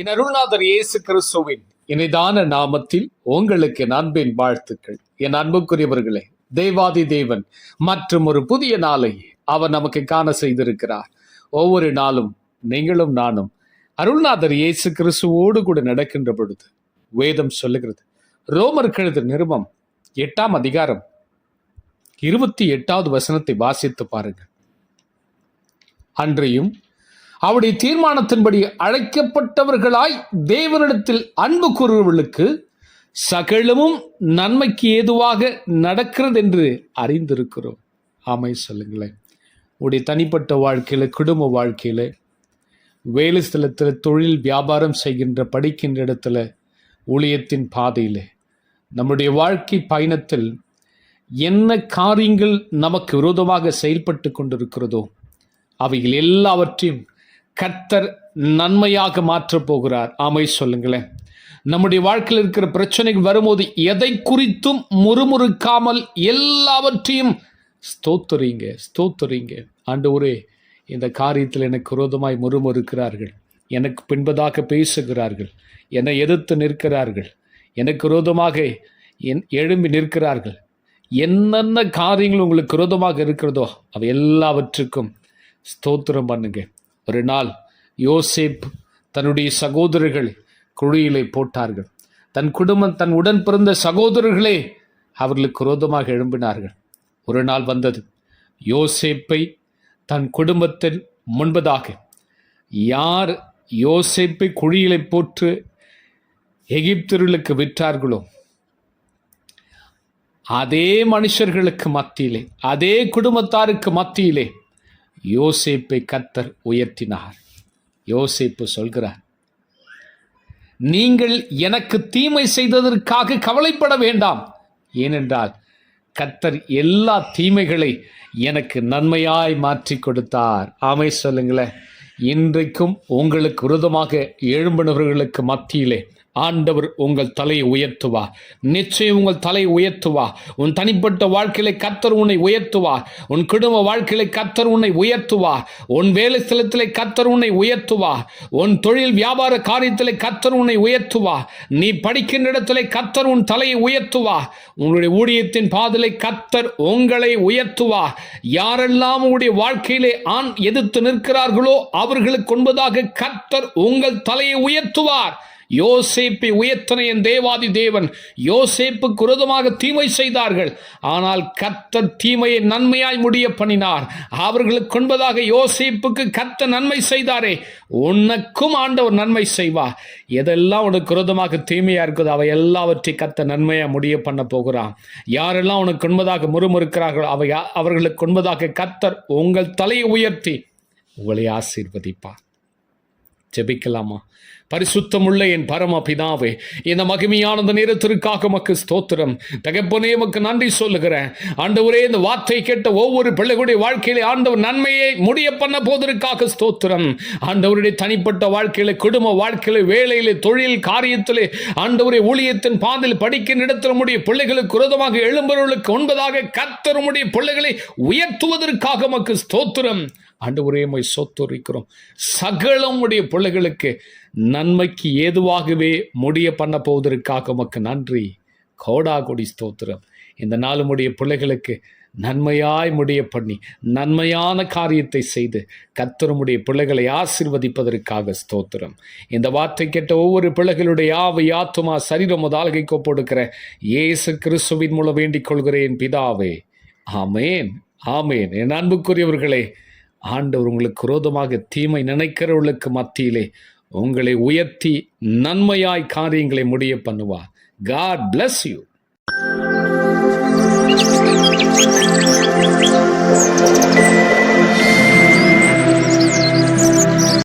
என் அருள்நாதர் இயேசு கிறிஸ்துவின் இனிதான நாமத்தில் உங்களுக்கு என் அன்பின் வாழ்த்துக்கள். என் அன்புக்குரியவர்களே தேவாதி தேவன் மற்றும் ஒரு புதிய நாளை அவர் நமக்கு காண செய்திருக்கிறார். ஒவ்வொரு நாளும் நீங்களும் நானும் அருள்நாதர் இயேசு கிறிஸ்துவோடு கூட நடக்கின்ற பொழுது வேதம் சொல்லுகிறது. ரோமர் கழுது நிருபம் எட்டாம் அதிகாரம் இருபத்தி எட்டாவது வசனத்தை வாசித்து பாருங்கள். அன்றையும் அவருடைய தீர்மானத்தின்படி அழைக்கப்பட்டவர்களாய் தேவனிடத்தில் அன்பு கூறுபவர்களுக்கு சகலமும் நன்மைக்கு ஏதுவாக நடக்கிறது என்று அறிந்திருக்கிறோம். ஆமை சொல்லுங்களேன். உடைய தனிப்பட்ட வாழ்க்கையில் குடும்ப வாழ்க்கையில் வேலை ஸ்தலத்தில் தொழில் வியாபாரம் செய்கின்ற படிக்கின்ற இடத்துல ஊழியத்தின் பாதையில் நம்முடைய வாழ்க்கை பயணத்தில் என்ன காரியங்கள் நமக்கு விரோதமாக செயல்பட்டு கொண்டிருக்கிறதோ அவைகள் எல்லாவற்றையும் கர்த்தர் நன்மையாக மாற்றப் போகிறார். ஆமை சொல்லுங்களேன். நம்முடைய வாழ்க்கையில் இருக்கிற பிரச்சனைகள் வரும்போது எதை குறித்தும் முறுமுறுக்காமல் எல்லாவற்றையும் ஸ்தோத்துறீங்க ஸ்தோத்துறீங்க ஒரே இந்த காரியத்தில் எனக்கு விரோதமாய் முறுமுறுக்கிறார்கள். எனக்கு பின்பதாக பேசுகிறார்கள். என்னை எதிர்த்து நிற்கிறார்கள். எனக்கு விரோதமாக என் எழும்பி நிற்கிறார்கள். என்னென்ன காரியங்கள் உங்களுக்கு விரோதமாக இருக்கிறதோ அவை எல்லாவற்றுக்கும் ஸ்தோத்திரம் பண்ணுங்கள் ஒரு நாள் யோசேப் தன்னுடைய சகோதரர்கள் குழியிலே போட்டார்கள். தன் குடும்பம் தன் உடன் பிறந்த சகோதரர்களே அவர்களுக்கு விரோதமாக எழும்பினார்கள். ஒரு நாள் வந்தது. யோசேப்பை தன் குடும்பத்தில் முன்பதாக யார் யோசேப்பை குழியிலே போற்று எகிப்தர்களுக்கு விற்றார்களோ அதே மனுஷர்களுக்கு மத்தியிலே அதே குடும்பத்தாருக்கு மத்தியிலே யோசேப்பை கத்தர் உயர்த்தினார். யோசேப்பு சொல்கிறார் நீங்கள் எனக்கு தீமை செய்ததற்காக கவலைப்பட வேண்டாம். ஏனென்றால் கத்தர் எல்லா தீமைகளை எனக்கு நன்மையாய் மாற்றி கொடுத்தார். ஆமை சொல்லுங்களேன். இன்றைக்கும் உங்களுக்கு விரோதமாக எழும்பினவர்களுக்கு மத்தியிலே ஆண்டவர் உங்கள் தலையை உயர்த்துவா. நிச்சயம் உங்கள் தலையை உயர்த்துவா. உன் தனிப்பட்ட வாழ்க்கையில கத்தர் உன்னை உயர்த்துவா. உன் குடும்ப வாழ்க்கையில கத்தர் உன்னை உயர்த்துவா. உன் வேலை ஸ்தலத்திலே கத்தர் உன்னை உயர்த்துவா. உன் தொழில் வியாபார காரியத்திலே கத்தர் உன்னை உயர்த்துவா. நீ படிக்கின்ற இடத்திலே கத்தர் உன் தலையை உயர்த்துவா. உன்னுடைய ஊழியத்தின் பாதலை கத்தர் உங்களை உயர்த்துவா. யாரெல்லாம் உங்களுடைய வாழ்க்கையிலே ஆண் எதிர்த்து நிற்கிறார்களோ அவர்களுக்கு உண்பதாக கத்தர் உங்கள் தலையை உயர்த்துவார். யோசேப்பை உயர்த்தன என் தேவாதி தேவன். யோசேப்புக்கு விரோதமாக தீமை செய்தார்கள். ஆனால் கத்தர் தீமையை நன்மையாய் முடிய பண்ணினார். அவர்களுக்கு கொன்பதாக யோசேப்புக்கு கத்த நன்மை செய்தாரே. உனக்கும் ஆண்டவர் நன்மை செய்வார். எதெல்லாம் உனக்கு குரதமாக தீமையா இருக்குதோ அவை எல்லாவற்றையும் கத்த நன்மையா முடிய பண்ண போகிறான் யாரெல்லாம் உனக்கு கொன்பதாக முறுமுறுக்கிறார்களோ அவை அவர்களுக்கு கொன்பதாக கத்தர் உங்கள் தலையை உயர்த்தி உங்களை ஆசீர்வதிப்பார். ஜெபிக்கலாமா? பரிசுத்தமுள்ள என் பரம பிதாவே இந்த மகிமையான இந்த நேரத்திற்காக மக்கு ஸ்தோத்திரம். தகப்பனே மக்கு நன்றி சொல்லுகிறேன். ஆண்டவரே இந்த வார்த்தை கேட்ட ஒவ்வொரு பிள்ளைகளுடைய வாழ்க்கையிலே ஆண்டவர் நன்மையை முடிய பண்ண போவதற்காக ஸ்தோத்திரம். ஆண்டவருடைய தனிப்பட்ட வாழ்க்கையில குடும்ப வாழ்க்கையில வேலையில தொழில் காரியத்திலே ஆண்டவருடைய ஊழியத்தின் பாதையில் படிக்கின்ற இடத்துல முடிய பிள்ளைகளுக்கு விரோதமாக எழும்பவர்களுக்கு ஒன்பதாக கத்தருமுடைய பிள்ளைகளை உயர்த்துவதற்காக மக்கு ஸ்தோத்திரம். ஆண்டவரே மை சொத்துரிக்கிறோம். சகலம் உடைய பிள்ளைகளுக்கு நன்மைக்கு ஏதுவாகவே முடிய பண்ண போவதற்காக உமக்கு நன்றி. கோடா கொடி ஸ்தோத்திரம். இந்த நாளுமுடைய பிள்ளைகளுக்கு நன்மையாய் முடிய பண்ணி நன்மையான காரியத்தை செய்து கத்தருமுடைய பிள்ளைகளை ஆசிர்வதிப்பதற்காக ஸ்தோத்திரம். இந்த வார்த்தை கேட்ட ஒவ்வொரு பிள்ளைகளுடைய ஆவை ஆத்துமா சரீரம் முதல்கை கொப்படுக்கிற இயேசு கிறிஸ்துவின் மூலம் வேண்டிக் கொள்கிறேன் பிதாவே. ஆமேன் ஆமேன். என் அன்புக்குரியவர்களே ஆண்டவர் உங்களுக்கு விரோதமாக தீமை நினைக்கிறவர்களுக்கு மத்தியிலே உங்களை உயர்த்தி நன்மையாய் காரியங்களை முடிய பண்ணுவார் God bless you Thank you.